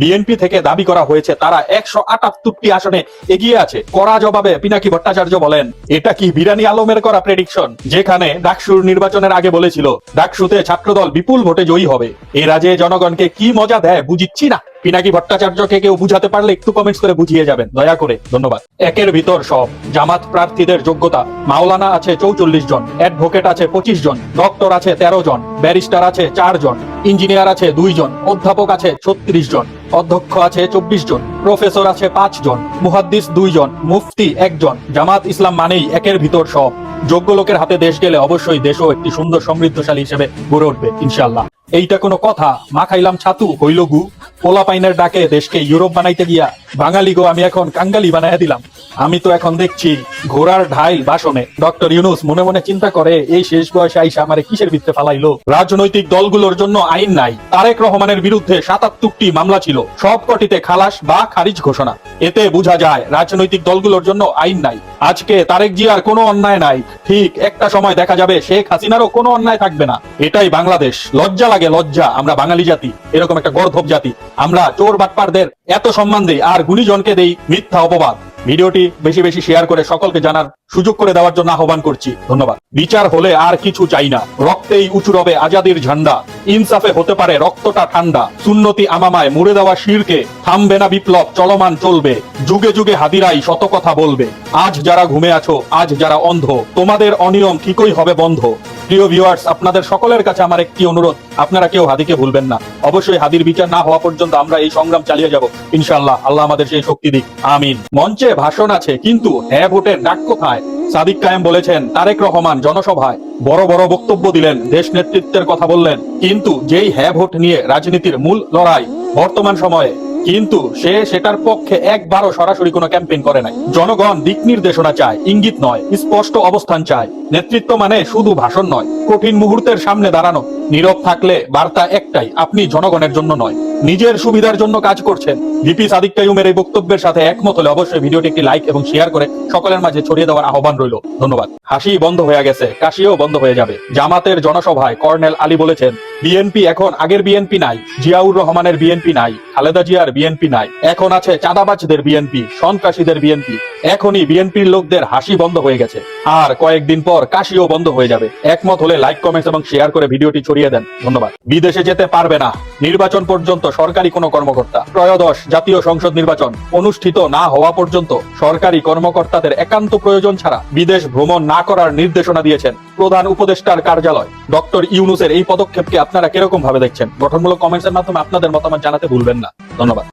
BNP থেকে দাবি করা হয়েছে, তারা একশো আটাত্তরটি আসনে এগিয়ে আছে। কড়া জবাবে পিনাকি ভট্টাচার্য বলেন, এটা কি বিরানি আলমের করা প্রেডিকশন যেখানে ডাকসুর নির্বাচনের আগে বলেছিল, ডাকসুতে ছাত্রদল বিপুল ভোটে জয়ী হবে। এরা যে জনগণকে কি মজা দেয় বুঝিচ্ছি না। পিনাকি ভট্টাচার্যকে কেউ বুঝাতে পারলে একটু কমেন্টস করে বুঝিয়ে যাবেন। দয়া করে, ধন্যবাদ। একের ভিতর সব, জামাত প্রার্থীদের যোগ্যতা। মাওলানা আছে চৌচল্লিশ জন অ্যাডভোকেট আছে পঁচিশ জন ডক্টর আছে তেরো জন ব্যারিস্টার আছে চার জন। ইঞ্জিনিয়ার আছে দুই জন অধ্যাপক আছে ছত্রিশ জন, অধ্যক্ষ আছে চব্বিশ জন, প্রফেসর আছে পাঁচ জন, মুহাদ্দিস দুই জন মুফতি একজন, জামাত ইসলাম মানেই একের ভিতর সব। যোগ্য লোকের হাতে দেশ গেলে অবশ্যই দেশও একটি সুন্দর সমৃদ্ধশালী হিসেবে গড়ে উঠবে ইনশাল্লাহ এইটা কোনো কথা মা খাইলাম ছাতু, হইল গু পোলা পাইনের ডাকে দেশকে ইউরোপ বানাইতে গিয়া বাঙালি গো আমি এখন কাঙ্গালি বানাইয়া দিলাম। আমি তো এখন দেখছি ঘোড়ার ঢাইল ভাষণে ডক্টর ইউনুস মনে মনে চিন্তা করে, এই শেষ বয়সে আইসা আমারে কিসের ভিত্তে ফালাইলো? রাজনৈতিক দলগুলোর জন্য আইন নাই। তারেক রহমানের বিরুদ্ধে সাতাত্তরটি মামলা ছিল। সব কটিতে খালাস বা খারিজ ঘোষণা। এতে বোঝা যায়, রাজনৈতিক দলগুলোর জন্য আইন নাই। আজকে তারেক জিয়ার কোনো অন্যায় নাই। ঠিক একটা সময় দেখা যাবে শেখ হাসিনারও কোনো অন্যায় থাকবে না। এটাই বাংলাদেশ। লজ্জা লাগে লজ্জা, আমরা বাঙালি জাতি। এরকম একটা গর্ধব জাতি। আমরা চোর বাটপারদের এত সম্মান দেই, আর গুণীজনকে দেই মিথ্যা অপবাদ। ভিডিওটি বেশি বেশি শেয়ার করে সকলকে জানার সুযোগ করে দেওয়ার জন্য আহ্বান করছি। ধন্যবাদ। বিচার হলে আর কিছু চাই না। রক্তেই উঁচু রবে আজাদির ঝান্ডা। ইনসাফে হতে পারে রক্তটা ঠান্ডা। সুন্নতি আমামায় মুড়ে দেওয়া শিরকে। থামবে না বিপ্লব, চলমান চলবে। যুগে যুগে হাদিরাই শত কথা বলবে। আজ যারা ঘুমে আছো, আজ যারা অন্ধ, তোমাদের অনিয়ম ঠিকই হবে বন্ধ। প্রিয় ভিউয়ার্স আপনাদের সকলের কাছে আমার একটি অনুরোধ। আপনারা কেউ হাদিকে ভুলবেন না। অবশ্যই হাদির বিচার না হওয়া পর্যন্ত আমরা এই সংগ্রাম চালিয়ে যাব। ইনশাআল্লাহ, আল্লাহ আমাদের সেই শক্তি দিক। আমিন। মঞ্চে ভাষণ আছে, কিন্তু হ্যাঁ ভোটের ডাক কোথায়? সাদিক কায়েম বলেছেন, তারেক রহমান জনসভায়। বড় বড় বক্তব্য দিলেন, দেশ নেতৃত্বের কথা বললেন। কিন্তু যেই হ্যাঁ ভোট নিয়ে রাজনীতির মূল লড়াই বর্তমান সময়ে কিন্তু সে সেটার পক্ষে একবারও সরাসরি কোনো ক্যাম্পেইন করে নাই। জনগণ দিক নির্দেশনা চায়, ইঙ্গিত নয়, স্পষ্ট অবস্থান চায়। নেতৃত্ব মানে শুধু ভাষণ নয়, কঠিন মুহূর্তের সামনে দাঁড়ানো। নীরব থাকলে বার্তা একটাই, আপনি জনগণের জন্য নয়। নিজের সুবিধার জন্য কাজ করছেন। ভিপি সাদিক কাইউমের এই বক্তব্যের সাথে একমত হলে অবশ্যই ভিডিওটি একটি লাইক এবং শেয়ার করে সকলের মাঝে ছড়িয়ে দেওয়ার আহ্বান রইল। ধন্যবাদ। হাসি বন্ধ হয়ে গেছে, কাশিও বন্ধ হয়ে যাবে। জামাতের জনসভায় কর্নেল আলী বলেছেন, বিএনপি এখন আগের বিএনপি নাই, জিয়াউর রহমানের বিএনপি নাই, খালেদা জিয়ার বিএনপি নাই, এখন আছে চাঁদাবাজদের বিএনপি, সন্ত্রাসীদের বিএনপি, এখনই বিএনপির লোকদের হাসি বন্ধ হয়ে গেছে। আর কয়েকদিন পর কাশিও বন্ধ হয়ে যাবে। একমত হলে লাইক, কমেন্টস এবং শেয়ার করে ভিডিওটি ছড়িয়ে দেন। ধন্যবাদ। বিদেশে যেতে পারবে না। নির্বাচন পর্যন্ত সরকারি কোনো কর্মকর্তা। ত্রয়োদশ জাতীয় সংসদ নির্বাচন অনুষ্ঠিত না হওয়া পর্যন্ত সরকারি কর্মকর্তাদের একান্ত প্রয়োজন ছাড়া বিদেশ ভ্রমণ না করার নির্দেশনা দিয়েছেন প্রধান উপদেষ্টার কার্যালয়। ডক্টর ইউনুসের এই পদক্ষেপকে আপনারা কীরকম ভাবে দেখছেন? গঠনমূলক কমেন্টসের মাধ্যমে আপনাদের মতামত জানাতে ভুলবেন না। ধন্যবাদ।